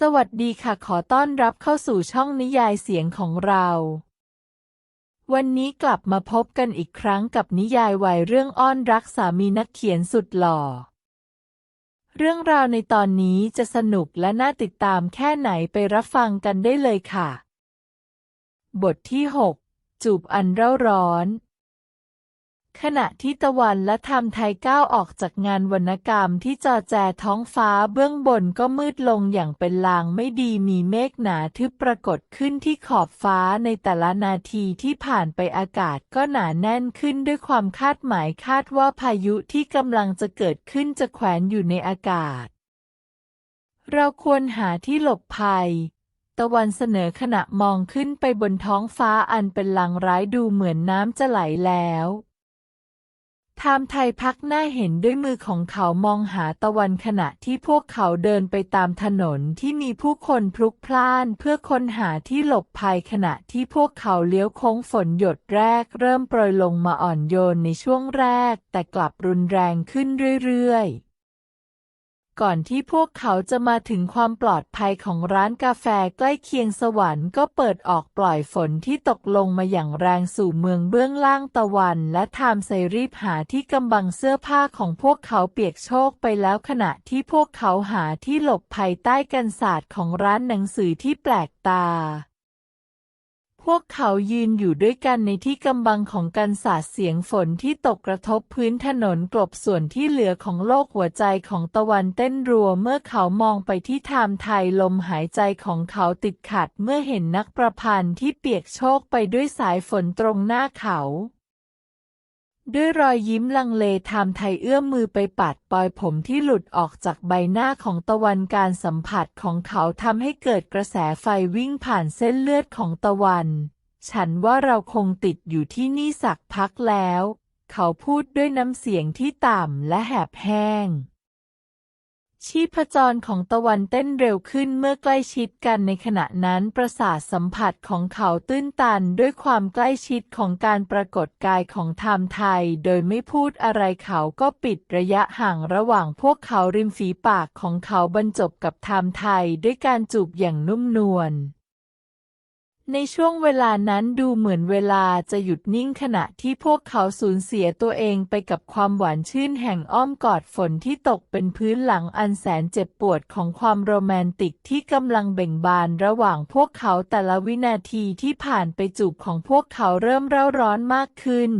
สวัสดีค่ะขอต้อนรับเข้าสู่ช่องนิยายเสียงของเรา วันนี้กลับมาพบกันอีกครั้งกับนิยายวัยเรื่องอ้อนรักสามีนักเขียนสุดหล่อ เรื่องราวในตอนนี้จะสนุกและน่าติดตามแค่ไหนไปรับฟังกันได้เลยค่ะ บทที่ 6 จูบอันเร่าร้อน ขณะที่ตะวันและทำไทยก้าวออกจากงานวรรณกรรมที่จอแจท้องฟ้าเบื้องบนก็มืดลงอย่างเป็นลางไม่ดีมีเมฆหนาทึบปรากฏขึ้นที่ขอบฟ้าในแต่ละนาทีที่ผ่านไปอากาศก็หนาแน่นขึ้นด้วยความคาดหมายคาดว่าพายุที่กำลังจะเกิดขึ้นจะแขวนอยู่ในอากาศ เราควรหาที่หลบภัยตะวันเสนอขณะมองขึ้นไปบนท้องฟ้าอันเป็นลางร้ายดูเหมือนน้ำจะไหลแล้ว ไทม์ไทยพักหน้าเห็นด้วยมือของเขามองหาตะวันขณะที่พวกเขาเดินไปตามถนนที่มีผู้คนพลุกพล่านเพื่อค้นหาที่หลบภัยขณะที่พวกเขาเลี้ยวโค้งฝนหยดแรกเริ่มโปรยลงมาอ่อนโยนในช่วงแรก แต่กลับรุนแรงขึ้นเรื่อยๆ ก่อนที่พวกเขาจะมาถึงความปลอดภัยของร้านกาแฟใกล้เคียงสวรรค์ก็เปิดออกปล่อยฝนที่ตกลงมาอย่างแรงสู่เมืองเบื้องล่างตะวัน และไทม์ไซรีบหาที่กำบังเสื้อผ้าของพวกเขาเปียกโชกไปแล้วขณะที่พวกเขาหาที่หลบภัยใต้กันศาสตร์ของร้านหนังสือที่แปลกตา พวกเขายืนอยู่ด้วยกันในที่กำบังของการสาดเสียงฝนที่ตกกระทบพื้นถนนกลบส่วนที่เหลือของโลกหัวใจของตะวันเต้นรัวเมื่อเขามองไปที่ไทม์ไทยลมหายใจของเขาติดขัดเมื่อเห็นนักประพันธ์ที่เปียกโชกไปด้วยสายฝนตรงหน้าเขา ด้วยรอยยิ้มลังเลไทม์ไทยเอื้อมมือไปปัดปลอยผมที่หลุดออกจากใบหน้าของตะวันการสัมผัสของเขาทำให้เกิดกระแสไฟวิ่งผ่านเส้นเลือดของตะวัน ฉันว่าเราคงติดอยู่ที่นี่สักพักแล้ว เขาพูดด้วยน้ำเสียงที่ต่ำและแหบแห้ง ชีพจรของตะวันเต้นเร็วขึ้นเมื่อใกล้ชิดกันในขณะนั้นประสาทสัมผัสของเขาตื้นตันด้วยความใกล้ชิดของการปรากฏกายของไทม์ไทย โดยไม่พูดอะไรเขาก็ปิดระยะห่างระหว่างพวกเขาริมฝีปากของเขาบรรจบกับไทม์ไทยด้วยการจูบอย่างนุ่มนวล ในช่วงเวลานั้นดูเหมือนเวลาจะหยุดนิ่งขณะที่พวกเขาสูญเสียตัวเองไปกับความหวานชื่นแห่งอ้อมกอดฝนที่ตกเป็นพื้นหลังอันแสนเจ็บปวดของความโรแมนติกที่กำลังเบ่งบานระหว่างพวกเขาแต่ละวินาทีที่ผ่านไปจูบของพวกเขาเริ่มเร่าร้อนมากขึ้น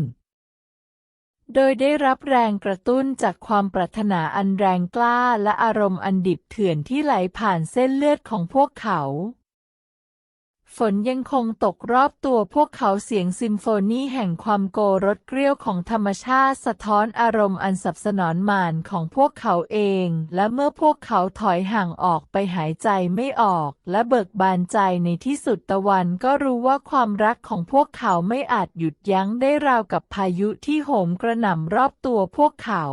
โดยได้รับแรงกระตุ้นจากความปรารถนาอันแรงกล้าและอารมณ์อันดิบเถื่อนที่ไหลผ่านเส้นเลือดของพวกเขา ฝนยังคงตกรอบตัวพวกเขาเสียงซิมโฟนีแห่งความโกรธเกรี้ยวของธรรมชาติสะท้อนอารมณ์อันสับสนอนหมานของพวกเขาเอง และเมื่อพวกเขาถอยห่างออกไปหายใจไม่ออก และเบิกบานใจในที่สุดตะวันก็รู้ว่าความรักของพวกเขาไม่อาจหยุดยั้งได้ราวกับพายุที่โหมกระหน่ำรอบตัวพวกเขา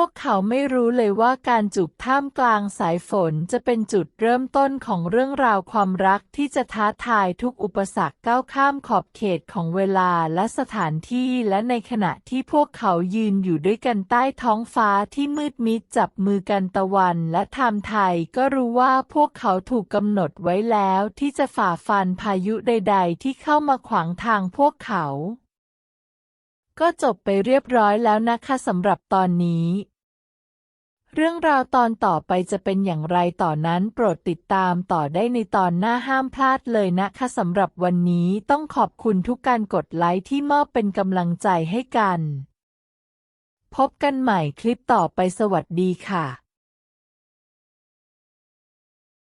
วกเขาไม่รู้เลยว่าการจูบท่ามกลางสายฝนจะเป็นจุดเริ่มต้นของเรื่องราวความรักที่จะท้าทายทุกอุปสรรคก้าวข้ามขอบเขตของเวลาและสถานที่และในขณะที่พวกเขายืนอยู่ด้วยกันใต้ท้องฟ้าที่มืดมิดจับมือกันตะวันและไทม์ไทยก็รู้ว่าพวกเขาถูกกำหนดไว้แล้วที่จะฝ่าฟันพายุใด ๆ ที่เข้ามาขวางทางพวกเขา ก็จบไปเรียบร้อยแล้วนะคะสำหรับตอนนี้ เรื่องราวตอนต่อไปจะเป็นอย่างไรต่อนั้นโปรดติดตามต่อได้ในตอนหน้าห้ามพลาดเลยนะคะสำหรับวันนี้ต้องขอบคุณทุกการกดไลค์ที่มอบเป็นกำลังใจให้กัน พบกันใหม่คลิปต่อไปสวัสดีค่ะ